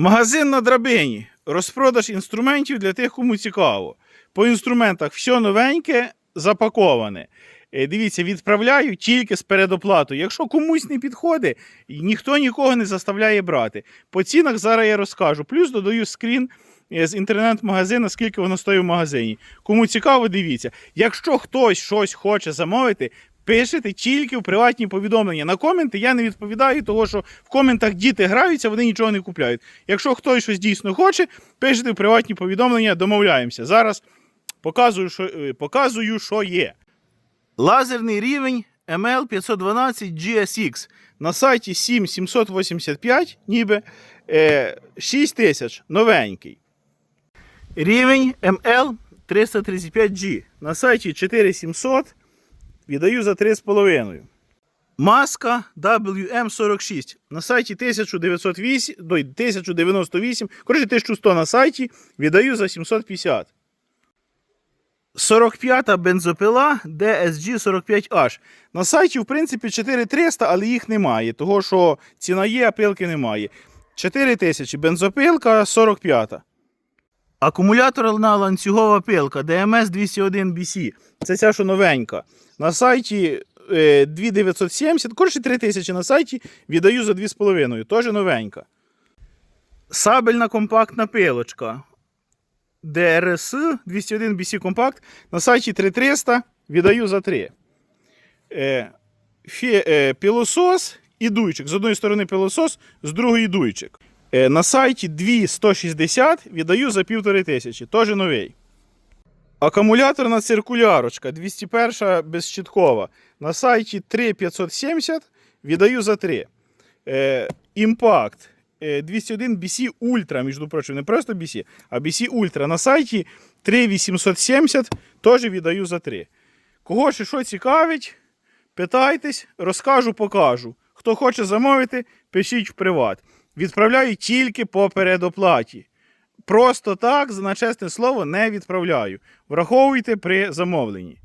Магазин на драбині. Розпродаж інструментів для тих, кому цікаво. По інструментах все новеньке, запаковане. Е, Дивіться, відправляю тільки з передоплатою. Якщо комусь не підходить, ніхто нікого не заставляє брати. По цінах зараз я розкажу. Плюс додаю скрін е, з інтернет-магазину, скільки воно стоїть в магазині. Кому цікаво, дивіться. Якщо хтось щось хоче замовити, пишете тільки в приватні повідомлення. На коменти я не відповідаю, тому що в коментах діти граються, вони нічого не купляють. Якщо хтось щось дійсно хоче, пишете в приватні повідомлення, домовляємося. Зараз показую, що, е, показую, що є. Лазерний рівень ML512 GSX на сайті 7785, ніби е, 6000, новенький. Рівень ML335G на сайті 4700 віддаю за 3,5. Маска WM46 на сайті 1908, 1098, коротше 1100 на сайті, віддаю за 750. 45-та бензопила DSG 45H. На сайті, в принципі, 4300, але їх немає, того що ціна є, а пилки немає. 4000 бензопилка 45. Акумуляторна ланцюгова пилка DMS 201 BC. Це ця, що новенька. На сайті е, 2970, коротше 3000 на сайті, віддаю за 2,5. Теж новенька. Сабельна компактна пилочка. DRS 201 BC компакт на сайті 3300 віддаю за 3. Е, е, пілосос і дуйчик. З одної сторони пілосос, з другої дуйчик. Е, на сайті 2160 віддаю за 1500. Теж новий. Акумуляторна циркулярочка 201 безщиткова. На сайті 3570 віддаю за 3. Е, імпакт е, 201 BC Ultra, між прочим, не просто BC, а BC Ultra. На сайті 3870 теж віддаю за 3. Кого ще що цікавить, питайтесь, розкажу, покажу. Хто хоче замовити, пишіть в приват. Відправляю тільки по передоплаті. Просто так, на чесне слово, не відправляю. Враховуйте при замовленні.